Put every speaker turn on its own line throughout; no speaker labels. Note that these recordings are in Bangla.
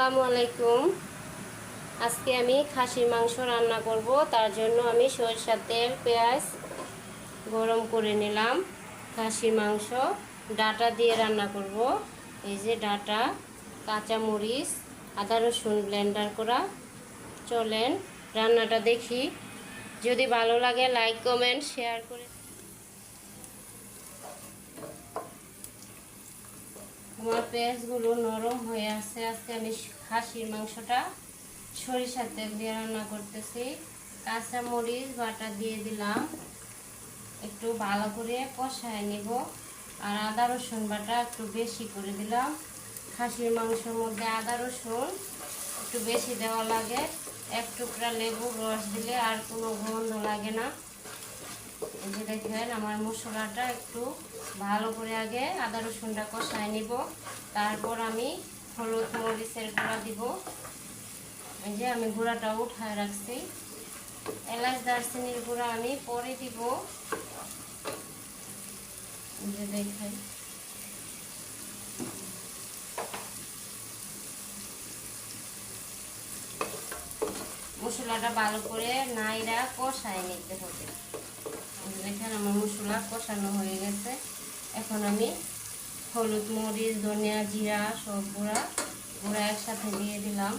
আসসালামু আলাইকুম। আজকে আমি খাসির মাংস রান্না করব, তার জন্য আমি সরিষার তেল, পেঁয়াজ গরম করে নিলাম। খাসির মাংস, ডাটা দিয়ে রান্না করব। এই যে ডাটা, কাঁচা মরিচ, আদা রসুন ব্লেন্ডার করা। চলেন রান্নাটা দেখি। যদি ভালো লাগে, লাইক, কমেন্ট, শেয়ার করে আমার পেঁয়াজগুলো নরম হয়ে আছে। আজকে আমি খাসির মাংসটা সরিষার তেল দিয়ে রান্না করতেছি। কাঁচা মরিচ বাটা দিয়ে দিলাম। একটু ভালো করে কষায় নিব। আর আদা রসুন বাটা একটু বেশি করে দিলাম। খাসির মাংসের মধ্যে আদা রসুন একটু বেশি দেওয়া লাগে। এক টুকরা লেবুর রস দিলে আর কোনো গন্ধ লাগে না। এই দেখেন, আমার মশলাটা একটু ভালো করে আগে আদা রসুনটা কষায় নিব। তারপর আমি হলুদ মরিচের গুঁড়া দিব। এই যে আমি গুঁড়াটা উঠায় রাখছি। এলাচ, দারচিনির গুঁড়া আমি পরে দিব। যে দেখেন। মশলাটা ভালো করে নাইরা কষায় নিতে হবে। দেখেন আমার মশলা কষানো হয়ে গেছে। এখন আমি হলুদ, মরিচ, ধনিয়া, জিরা সব গুঁড়া গুঁড়া একসাথে দিয়ে দিলাম।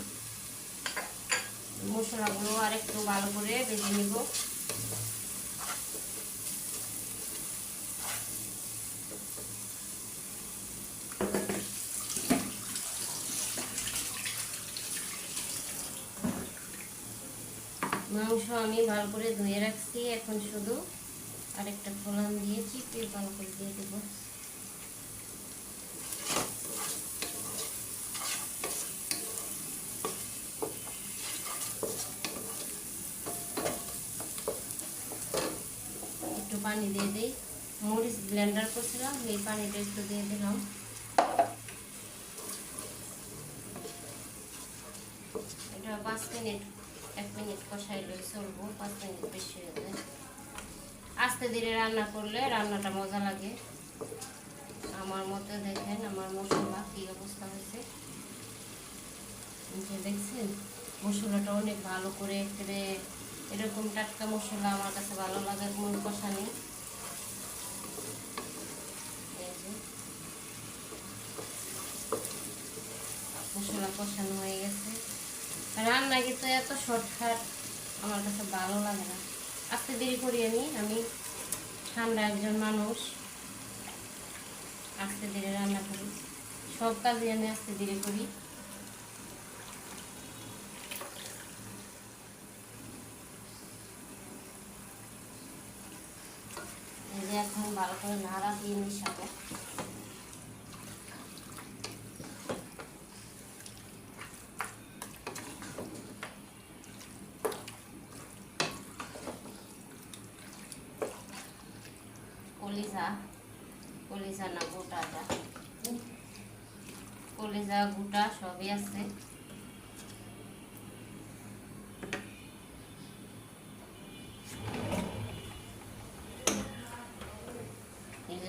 মশলাগুলো আর একটু ভালো করে ভেজে নিব। মাংস আমি ভালো করে ধুয়ে রাখছি। এখন শুধু আরেকটা ফোড়ন দিয়ে চিপিয়ে করে দিয়ে দেবো। একটু পানি দিয়ে দিই। মরিচ ব্লেন্ডার করছিলাম, এই পানিটা একটু দিয়ে দিলাম। এটা পাঁচ মিনিট, এক মিনিট কষাইলে চলবো, পাঁচ মিনিট বেশি হয়ে যায়। আস্তে ধীরে রান্না করলে রান্নাটা মজা লাগে। আমার মতে দেখেন, আমার মশলা কী অবস্থা হয়েছে। যে দেখছেন, মশলাটা অনেক ভালো করে একেবারে এরকম টাটকা মশলা আমার কাছে ভালো লাগে মন কষা নেই। মশলা কষানো হয়ে গেছে। রান্না কিন্তু এত শর্টকাট, আমার কাছে ভালো লাগে না। আস্তে দেরি করি আমি আমি ঠান্ডা একজন মানুষ। আস্তে দেরি রান্না করি। সব কাজে আমি আস্তে দেরি করি। এখন ভালো করে নাড়া দিয়ে মিশাবো কলিজা কলিজা না গোটাটা কলিজা, গোটা সবই আছে।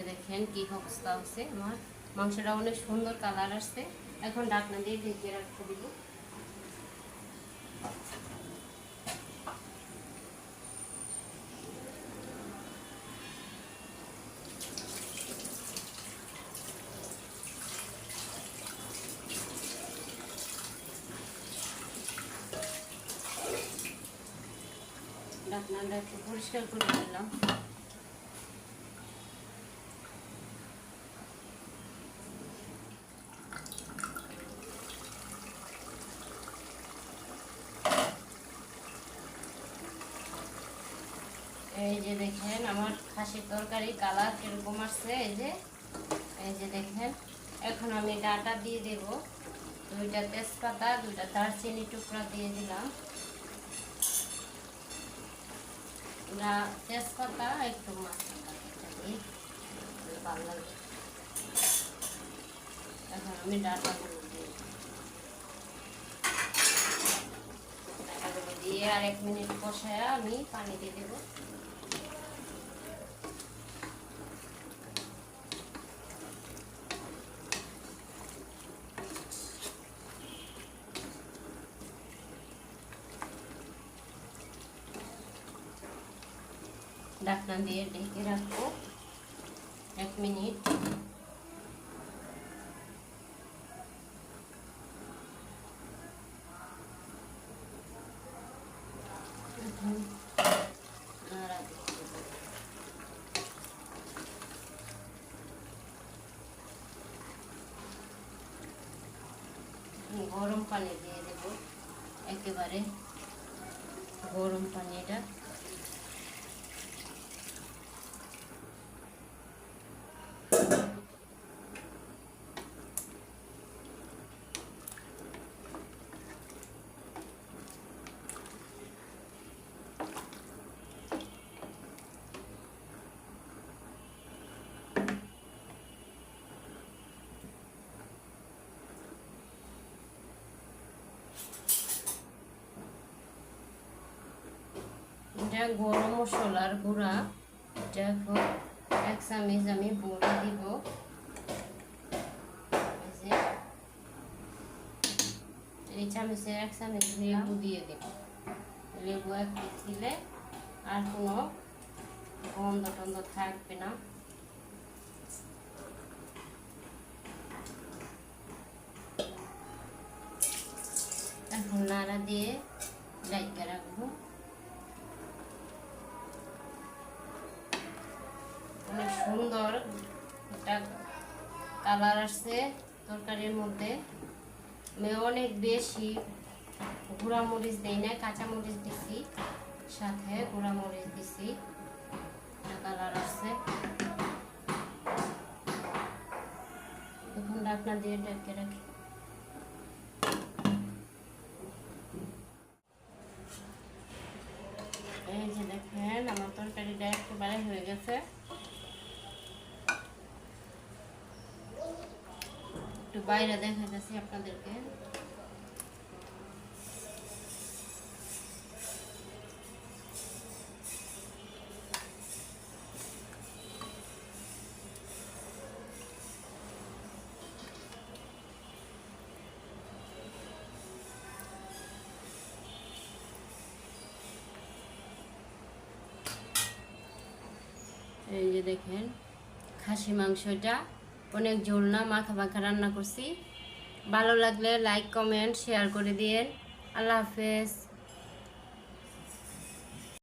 দেখেন কি অবস্থা হচ্ছে আমার। মাংসটা অনেক সুন্দর কালার আসছে। এখন ডাকনা দিয়ে ঢেকে রাখতে দিব। একটু পরিষ্কার করে দিলাম এই যে দেখেন, আমার খাসির তরকারি কালার কীরকম আসছে, এই যে। এই যে দেখেন, এখন আমি ডাটা দিয়ে দেব। দুইটা তেজপাতা, দুইটা দারচিনি টুকরা দিয়ে দিলাম না তেজপাতা একটু মাছটা আমি ডাটাগুলো আর এক মিনিট কষায় আমি পানি দিয়ে দেবো ঢাকনা দিয়ে ঢেকে রাখব। এক মিনিট। গরম পানি দিয়ে দেব। একেবারে গরম পানি এটা এটা গরম মশলার গুঁড়া। এটা এখন এক চামচ আমি বলে দিব। এই চামচের এক চামচ লেবু দিয়ে দেব। লেবু এক দিলে আর কোনো গন্ধ টন্ধ থাকবে না। এখন নাড়া দিয়ে ডাইকা রাখব। সুন্দর একটা কালার আসছে তরকারির মধ্যে। অনেক বেশি গুঁড়া মরিচ দিই না কাঁচা মরিচ দিছি, সাথে গুঁড়া মরিচ দিছি কালার আসছে। এখন ঢাকনা দিয়ে ঢেকে রাখি। এই যে দেখেন, আমার তরকারিটা একেবারে হয়ে গেছে। একটু বাইরে দেখাইতেছি আপনাদেরকে। এই যে দেখেন খাসি মাংসটা অনেক ঝোল না মাখা মাখা রান্না করছি। ভালো লাগলে লাইক কমেন্ট শেয়ার করে দিয়ে আল্লাহ হাফেজ।